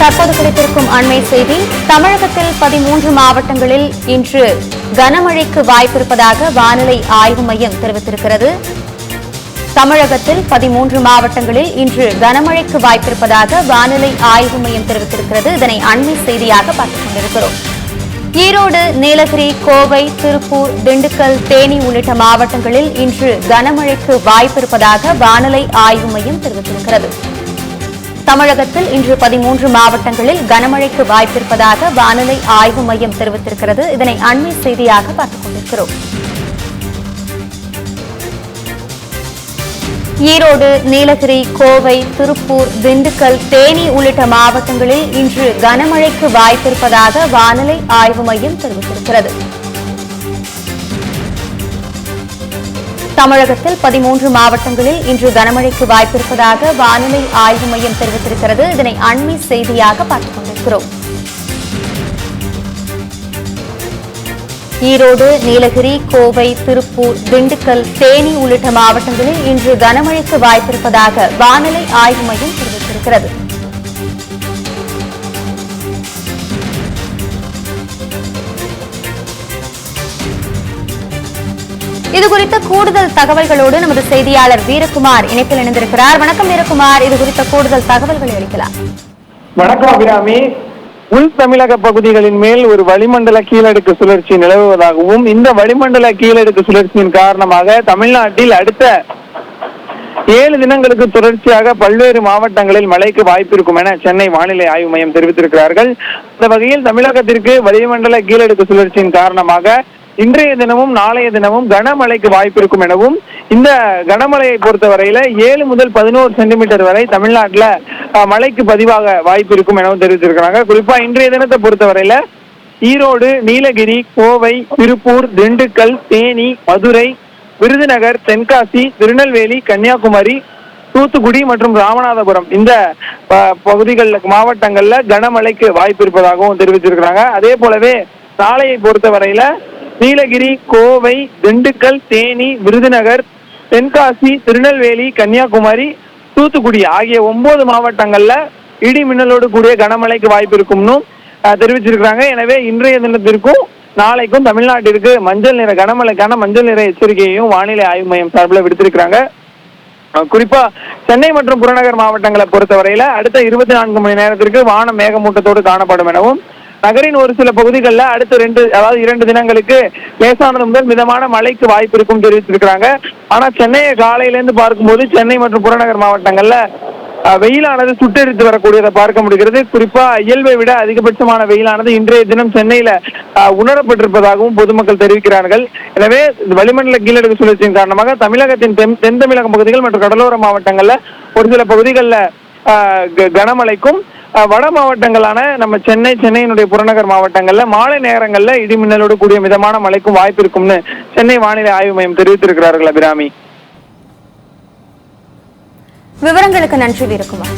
தற்போது கிடைத்திருக்கும் அண்மை செய்தி தமிழகத்தில் பதிமூன்று மாவட்டங்களில் இன்று கனமழைக்கு வாய்ப்பிருப்பதாக வானிலை ஆய்வு மையம் தெரிவித்திருக்கிறது. தமிழகத்தில் பதிமூன்று மாவட்டங்களில் இன்று கனமழைக்கு வாய்ப்பிருப்பதாக வானிலை ஆய்வு மையம் தெரிவித்திருக்கிறது. இதனை அண்மை செய்தியாக பார்த்துக் கொண்டிருக்கிறோம். ஈரோடு நீலகிரி கோவை திருப்பூர் திண்டுக்கல் தேனி உள்ளிட்ட மாவட்டங்களில் இன்று கனமழைக்கு வாய்ப்பிருப்பதாக வானிலை ஆய்வு மையம் தெரிவித்திருக்கிறது. தமிழகத்தில் இன்று பதிமூன்று மாவட்டங்களில் கனமழைக்கு வாய்ப்பிருப்பதாக வானிலை ஆய்வு மையம் தெரிவித்திருக்கிறது. இதனை அண்மை செய்தியாக பார்த்துக் கொண்டிருக்கிறோம். ஈரோடு நீலகிரி கோவை திருப்பூர் திண்டுக்கல் தேனி உள்ளிட்ட மாவட்டங்களில் இன்று கனமழைக்கு வாய்ப்பிருப்பதாக வானிலை ஆய்வு மையம் தெரிவித்திருக்கிறது. தமிழகத்தில் பதிமூன்று மாவட்டங்களில் இன்று கனமழைக்கு வாய்ப்பிருப்பதாக வானிலை ஆய்வு மையம் தெரிவித்திருக்கிறது. இதனை அண்மை செய்தியாக பார்த்துக் கொண்டிருக்கிறோம். ஈரோடு நீலகிரி கோவை திருப்பூர் திண்டுக்கல் தேனி உள்ளிட்ட மாவட்டங்களில் இன்று கனமழைக்கு வாய்ப்பிருப்பதாக வானிலை ஆய்வு மையம் தெரிவித்திருக்கிறது. இது குறித்த கூடுதல் தகவல்களோடு நமது செய்தியாளர் வீரகுமார் இணைப்பில் இணைந்திருக்கிறார். வணக்கம் வீரகுமார். இது குறித்த கூடுதல் தகவல்களை அளிக்கலாம். வணக்கம் அபிராமி. உள் தமிழக பகுதிகளின் மேல் ஒரு வளிமண்டல கீழடுக்கு சுழற்சி நிலவுவதாகவும் இந்த வளிமண்டல கீழடுக்கு சுழற்சியின் காரணமாக தமிழ்நாட்டில் அடுத்த ஏழு தினங்களுக்கு தொடர்ச்சியாக பல்வேறு மாவட்டங்களில் மழைக்கு வாய்ப்பு இருக்கும் என சென்னை வானிலை ஆய்வு மையம் தெரிவித்திருக்கிறார்கள். இந்த வகையில் தமிழகத்திற்கு வளிமண்டல கீழடுக்கு சுழற்சியின் காரணமாக இன்றைய தினமும் நாளைய தினமும் கனமழைக்கு வாய்ப்பு இருக்கும் எனவும் இந்த கனமழையை பொறுத்தவரையில ஏழு முதல் பதினோரு சென்டிமீட்டர் வரை தமிழ்நாட்டில் அஹ், மழைக்கு பதிவாக வாய்ப்பு இருக்கும் எனவும் தெரிவிச்சிருக்கிறாங்க குறிப்பா இன்றைய தினத்தை பொறுத்தவரையில ஈரோடு நீலகிரி கோவை திருப்பூர் திண்டுக்கல் தேனி மதுரை விருதுநகர் தென்காசி திருநெல்வேலி கன்னியாகுமரி தூத்துக்குடி மற்றும் ராமநாதபுரம் இந்த ப- பகுதிகளில் மாவட்டங்கள்ல கனமழைக்கு வாய்ப்பு இருப்பதாகவும் தெரிவிச்சிருக்கிறாங்க அதே போலவே நாளையை பொறுத்தவரையில நீலகிரி கோவை திண்டுக்கல் தேனி விருதுநகர் தென்காசி திருநெல்வேலி கன்னியாகுமரி தூத்துக்குடி ஆகிய ஒன்பது மாவட்டங்கள்ல இடி மின்னலோடு கூடிய கனமழைக்கு வாய்ப்பு இருக்கும்னு தெரிவிச்சிருக்கிறாங்க. எனவே இன்றைய தினத்திற்கும் நாளைக்கும் தமிழ்நாட்டிற்கு மஞ்சள் நிற கனமழைக்கான மஞ்சள் நிற எச்சரிக்கையையும் வானிலை ஆய்வு மையம் சார்பில் விடுத்திருக்கிறாங்க. குறிப்பா சென்னை மற்றும் புறநகர் மாவட்டங்களை பொறுத்தவரையில அடுத்த இருபத்தி நான்கு மணி நேரத்திற்கு வானம் மேகமூட்டத்தோடு காணப்படும் எனவும் நகரின் ஒரு சில பகுதிகளில் அடுத்த ரெண்டு அதாவது இரண்டு தினங்களுக்கு லேசானது முதல் மிதமான மழைக்கு வாய்ப்பு இருக்கும் தெரிவித்திருக்கிறாங்க. ஆனா சென்னையை காலையிலேருந்து பார்க்கும்போது சென்னை மற்றும் புறநகர் மாவட்டங்கள்ல வெயிலானது சுட்டெரித்து வரக்கூடியதை பார்க்க முடிகிறது. குறிப்பா இயல்பை விட அதிகபட்சமான வெயிலானது இன்றைய தினம் சென்னையில அஹ், உணரப்பட்டிருப்பதாகவும் பொதுமக்கள் தெரிவிக்கிறார்கள். எனவே வளிமண்டல கீழடுக்கு சுழற்சியின் காரணமாக தமிழகத்தின் தென் தென் தமிழக பகுதிகள் மற்றும் கடலோர மாவட்டங்கள்ல ஒரு சில பகுதிகளில் கனமழைக்கும் வட மாவட்டங்களான நம்ம சென்னை சென்னையினுடைய புறநகர் மாவட்டங்கள்ல மாலை நேரங்கள்ல இடிமின்னலோடு கூடிய மிதமான மழைக்கும் வாய்ப்பு இருக்கும்னு சென்னை வானிலை ஆய்வு மையம் தெரிவித்திருக்கிறார்கள் அபிராமி. விவரங்களுக்கு நன்றி இருக்குமா